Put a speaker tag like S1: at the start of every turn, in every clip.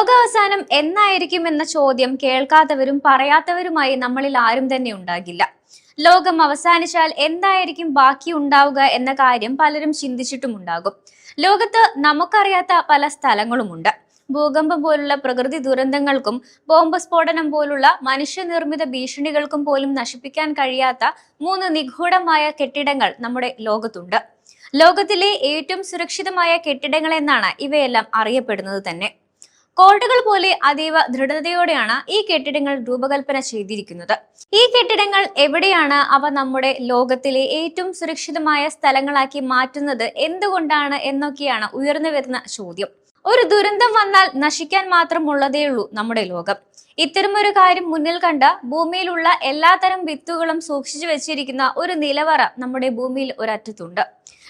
S1: ലോകാവസാനം എന്നായിരിക്കും എന്ന ചോദ്യം കേൾക്കാത്തവരും പറയാത്തവരുമായി നമ്മളിൽ ആരും തന്നെ ഉണ്ടാകില്ല. ലോകം അവസാനിച്ചാൽ എന്തായിരിക്കും ബാക്കി ഉണ്ടാവുക എന്ന കാര്യം പലരും ചിന്തിച്ചിട്ടുമുണ്ടാകും ലോകത്ത് നമുക്കറിയാത്ത പല സ്ഥലങ്ങളുമുണ്ട്. ഭൂകമ്പം പോലുള്ള പ്രകൃതി ദുരന്തങ്ങൾക്കും ബോംബ് സ്ഫോടനം പോലുള്ള മനുഷ്യനിർമ്മിത ഭീഷണികൾക്കും പോലും നശിപ്പിക്കാൻ കഴിയാത്ത മൂന്ന് നിഗൂഢമായ കെട്ടിടങ്ങൾ നമ്മുടെ ലോകത്തുണ്ട്. ലോകത്തിലെ ഏറ്റവും സുരക്ഷിതമായ കെട്ടിടങ്ങൾ എന്നാണ് ഇവയെല്ലാം അറിയപ്പെടുന്നത് തന്നെ. കോട്ടകൾ പോലെ അതീവ ദൃഢതയോടെയാണ് ഈ കെട്ടിടങ്ങൾ രൂപകൽപ്പന ചെയ്തിരിക്കുന്നത്. ഈ കെട്ടിടങ്ങൾ എവിടെയാണ് അവ നമ്മുടെ ലോകത്തിലെ ഏറ്റവും സുരക്ഷിതമായ സ്ഥലങ്ങളാക്കി മാറ്റുന്നത്? എന്തുകൊണ്ടാണ് എന്നൊക്കെയാണ് ഉയർന്നു വരുന്ന ചോദ്യം. ഒരു ദുരന്തം വന്നാൽ നശിക്കാൻ മാത്രമുള്ളതേയുള്ളൂ നമ്മുടെ ലോകം. ഇത്തരമൊരു കാര്യം മുന്നിൽ കണ്ട ഭൂമിയിലുള്ള എല്ലാതരം വിത്തുകളും സൂക്ഷിച്ചു വെച്ചിരിക്കുന്ന ഒരു നിലവറ നമ്മുടെ ഭൂമിയിൽ ഒരറ്റത്തുണ്ട്.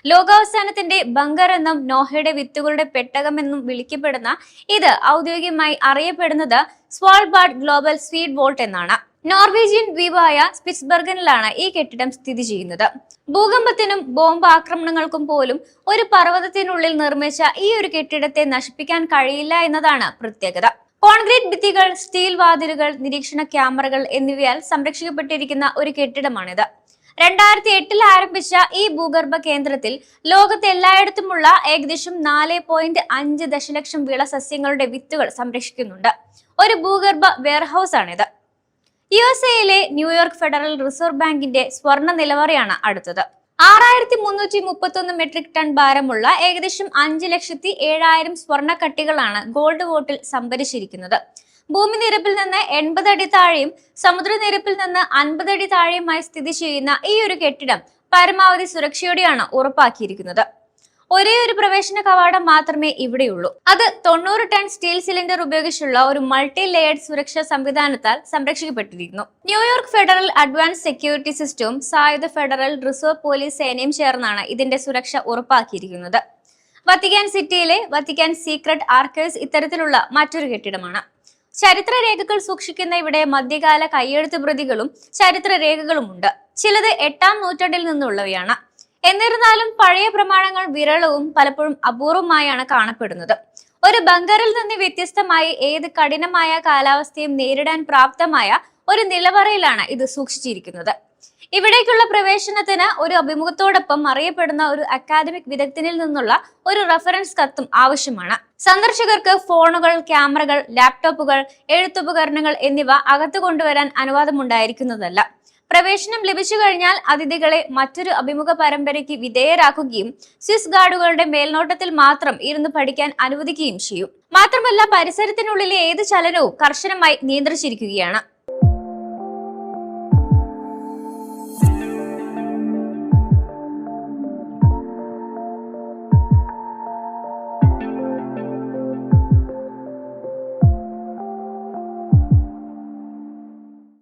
S1: ലോകാവസാനത്തിന്റെ ബങ്കർ എന്നും നോഹയുടെ വിത്തുകളുടെ പെട്ടകമെന്നും വിളിക്കപ്പെടുന്ന ഇത് ഔദ്യോഗികമായി അറിയപ്പെടുന്നത് സ്വാൾബാർഡ് ഗ്ലോബൽ സ്വീഡ് വോൾട്ട് എന്നാണ്. നോർവീജിയൻ ദ്വീപായ സ്പിറ്റ്സ്ബർഗനിലാണ് ഈ കെട്ടിടം സ്ഥിതി ചെയ്യുന്നത്. ഭൂകമ്പത്തിനും ബോംബ് ആക്രമണങ്ങൾക്കും പോലും ഒരു പർവതത്തിനുള്ളിൽ നിർമ്മിച്ച ഈ ഒരു കെട്ടിടത്തെ നശിപ്പിക്കാൻ കഴിയില്ല എന്നതാണ് പ്രത്യേകത. കോൺക്രീറ്റ് ഭിത്തികൾ സ്റ്റീൽ വാതിലുകൾ നിരീക്ഷണ ക്യാമറകൾ എന്നിവയാൽ സംരക്ഷിക്കപ്പെട്ടിരിക്കുന്ന ഒരു കെട്ടിടമാണിത്. രണ്ടായിരത്തി എട്ടിൽ ആരംഭിച്ച ഈ ഭൂഗർഭ കേന്ദ്രത്തിൽ ലോകത്ത് എല്ലായിടത്തുമുള്ള ഏകദേശം നാല് പോയിന്റ് അഞ്ച് ദശലക്ഷം വിള സസ്യങ്ങളുടെ വിത്തുകൾ സംരക്ഷിക്കുന്നുണ്ട്. ഒരു ഭൂഗർഭ വെയർഹൌസ് ആണിത് യു എസ് എയിലെ ന്യൂയോർക്ക് ഫെഡറൽ റിസർവ് ബാങ്കിന്റെ സ്വർണ നിലവറയാണ് അടുത്തത്. ആറായിരത്തി മുന്നൂറ്റി മുപ്പത്തൊന്ന് മെട്രിക് ടൺ ഭാരമുള്ള ഏകദേശം അഞ്ച് ലക്ഷത്തി ഏഴായിരം സ്വർണ കട്ടികളാണ് ഗോൾഡ് വോട്ടിൽ സംഭരിച്ചിരിക്കുന്നത്. ഭൂമി നിരപ്പിൽ നിന്ന് എൺപത് അടി താഴെയും സമുദ്രനിരപ്പിൽ നിന്ന് അൻപത് അടി താഴെയുമായി സ്ഥിതി ചെയ്യുന്ന ഈ ഒരു കെട്ടിടം പരമാവധി സുരക്ഷയോടെയാണ് ഉറപ്പാക്കിയിരിക്കുന്നത്. ഒരേ ഒരു പ്രവേശന കവാടം മാത്രമേ ഇവിടെയുള്ളൂ. അത് തൊണ്ണൂറ് ടൺ സ്റ്റീൽ സിലിണ്ടർ ഉപയോഗിച്ചുള്ള ഒരു മൾട്ടി ലെയർഡ് സുരക്ഷാ സംവിധാനത്താൽ സംരക്ഷിക്കപ്പെട്ടിരിക്കുന്നു. New York Federal advance security സിസ്റ്റവും സായുധ ഫെഡറൽ റിസർവ് പോലീസ് സേനയും ചേർന്നാണ് ഇതിന്റെ സുരക്ഷ ഉറപ്പാക്കിയിരിക്കുന്നത്. വത്തിക്കാൻ സിറ്റിയിലെ വത്തിക്കാൻ സീക്രട്ട് ആർക്കൈവ്സ് ഇത്തരത്തിലുള്ള മറ്റൊരു കെട്ടിടമാണ്. ചരിത്ര രേഖകൾ സൂക്ഷിക്കുന്ന ഇവിടെ മധ്യകാല കയ്യെഴുത്ത് പ്രതികളും ചരിത്ര രേഖകളുമുണ്ട്. ചിലത് എട്ടാം നൂറ്റാണ്ടിൽ നിന്നുള്ളവയാണ്. എന്നിരുന്നാലും പഴയ പ്രമാണങ്ങൾ വിരളവും പലപ്പോഴും അപൂർവമായാണ് കാണപ്പെടുന്നത്. ഒരു ബങ്കറിൽ നിന്ന് വ്യത്യസ്തമായി ഏത് കഠിനമായ കാലാവസ്ഥയും നേരിടാൻ പ്രാപ്തമായ ഒരു നിലവറയിലാണ് ഇത് സൂക്ഷിച്ചിരിക്കുന്നത്. ഇവിടേക്കുള്ള പ്രവേശനത്തിന് ഒരു അഭിമുഖത്തോടൊപ്പം അറിയപ്പെടുന്ന ഒരു അക്കാദമിക് വിദഗ്ധനിൽ നിന്നുള്ള ഒരു റെഫറൻസ് കത്തും ആവശ്യമാണ്. സന്ദർശകർക്ക് ഫോണുകൾ ക്യാമറകൾ ലാപ്ടോപ്പുകൾ എഴുത്തുപകരണങ്ങൾ എന്നിവ അകത്തു കൊണ്ടുവരാൻ അനുവാദമുണ്ടായിരിക്കുന്നതല്ല. പ്രവേശനം ലഭിച്ചു കഴിഞ്ഞാൽ അതിഥികളെ മറ്റൊരു അഭിമുഖ പരമ്പരയ്ക്ക് വിധേയരാക്കുകയും സ്വിസ് ഗാർഡുകളുടെ മേൽനോട്ടത്തിൽ മാത്രം ഇരുന്ന് പഠിക്കാൻ അനുവദിക്കുകയും ചെയ്യും. മാത്രമല്ല പരിസരത്തിനുള്ളിലെ ഏത് ചലനവും കർശനമായി നിയന്ത്രിച്ചിരിക്കുകയാണ്.